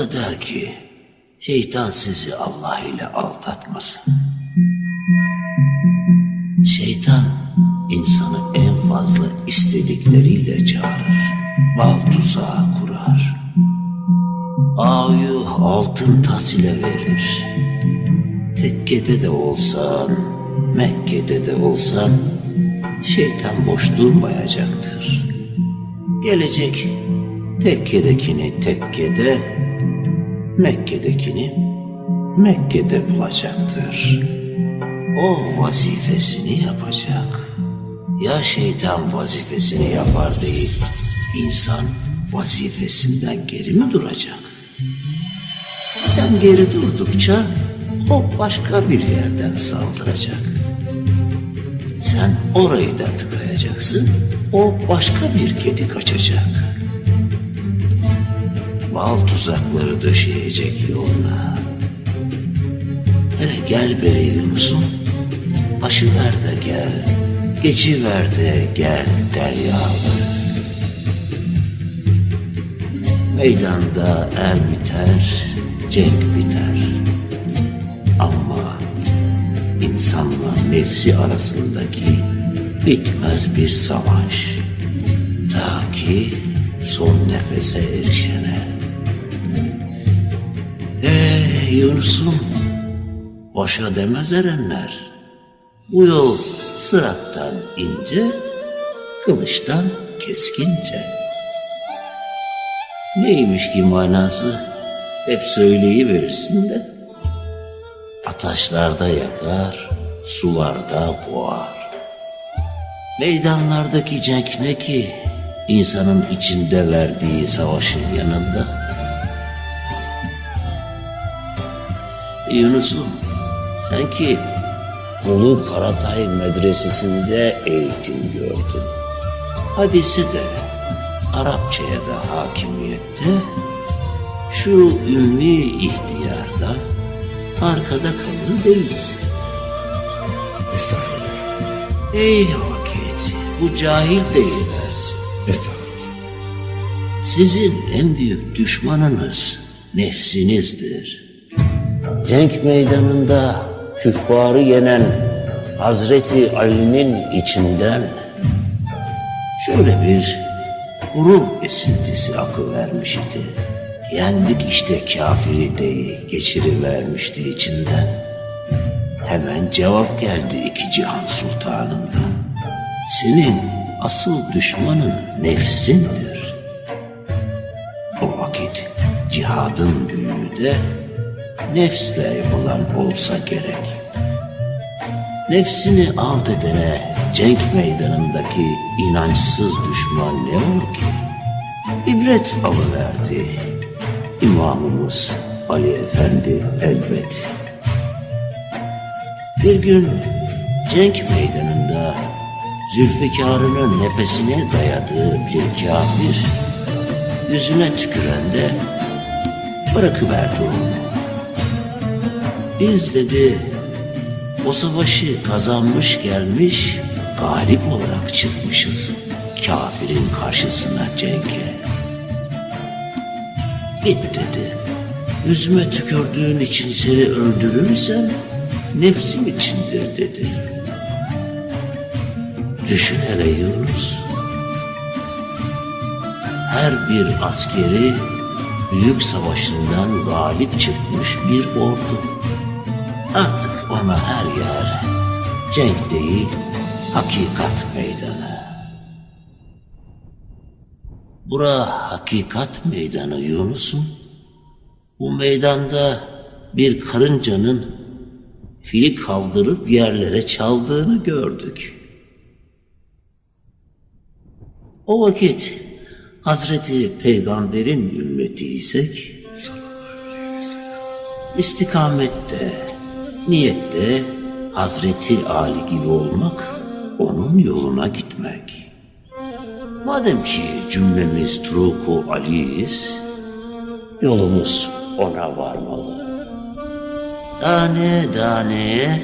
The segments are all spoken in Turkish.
da der ki şeytan sizi Allah ile aldatmasın. Şeytan insanı en fazla istedikleriyle çağırır. Bal tuzağı kurar. Ağıyı altın tas ile verir. Tekkede de olsan, Mekke'de de olsan şeytan boş durmayacaktır. Gelecek tekkedekini tekkede, Mekke'dekini Mekke'de bulacaktır. O vazifesini yapacak. Ya şeytan vazifesini yapar değil, insan vazifesinden geri mi duracak? Sen geri durdukça o başka bir yerden saldıracak. Sen orayı da tıkayacaksın, o başka bir kedi kaçacak. Bal tuzakları döşeyecek yoluna. Hele gel beri Yunus'um, başı ver de gel, geçiver de gel deryalı. Meydanda er biter, cenk biter. Ama insanla nefsi arasındaki bitmez bir savaş. Ta ki son nefese erişene. Yunus'um, boşa demez erenler. Bu yol sırattan ince, kılıçtan keskince. Neymiş ki manası? Hep söyleyiverirsin de. Ataşlarda yakar, sularda boğar. Meydanlardaki cenk ne ki? insanın içinde verdiği savaşın yanında. Yunus'um, sen ki Ulu Karatay Medresesi'nde eğitim gördün. Hadise de Arapçaya da hakimiyette şu ümmi ihtiyardan arkada kalır değilsin. Estağfurullah. Ey vakit bu cahil deyiversin. Estağfurullah. Sizin en büyük düşmanınız nefsinizdir. Cenk meydanında küffarı yenen Hazreti Ali'nin içinden şöyle bir gurur esintisi akıvermiş idi. Yendik işte kafiri deyi geçirivermişti içinden. Hemen cevap geldi iki cihan sultanından. Senin asıl düşmanın nefsindir. O vakit cihadın büyüğü de nefsle yapılan olsa gerek. Nefsini alt edene cenk meydanındaki inançsız düşman ne olur ki? İbret alıverdi imamımız Ali Efendi elbet. Bir gün cenk meydanında Zülfikar'ının nefesine dayadığı bir kafir yüzüne tüküren de bırakıverdi onu. Biz dedi o savaşı kazanmış gelmiş galip olarak çıkmışız kafirin karşısına cenge. Git dedi. Yüzüme tükürdüğün için seni öldürürsem nefsim içindir dedi. Düşün hele Yunus. Her bir askeri büyük savaşından galip çıkmış bir ordu. Artık ona her yer cenk değil, hakikat meydanı. Bura hakikat meydanı Yunus'um. Bu meydanda bir karıncanın fili kaldırıp yerlere çaldığını gördük. O vakit Hazreti Peygamber'in ümmetiysek istikamette, niyette Hazreti Ali gibi olmak, onun yoluna gitmek. Madem ki cümlemiz Truku Ali'yiz, yolumuz ona varmalı. Tane taneye,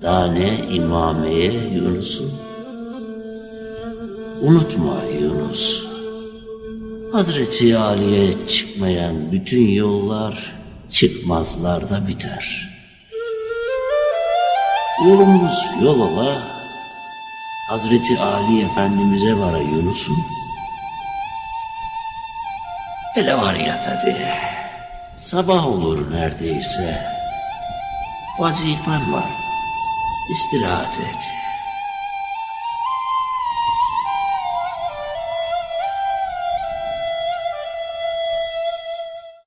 tane imameye Yunus'um. Unutma Yunus, Hazreti Ali'ye çıkmayan bütün yollar çıkmazlarda biter. Yolumuz yol ola, Hazreti Ali Efendimiz'e vara Yunus'um. Hele var yat hadi. Sabah olur neredeyse. Vazifem var. İstirahat et.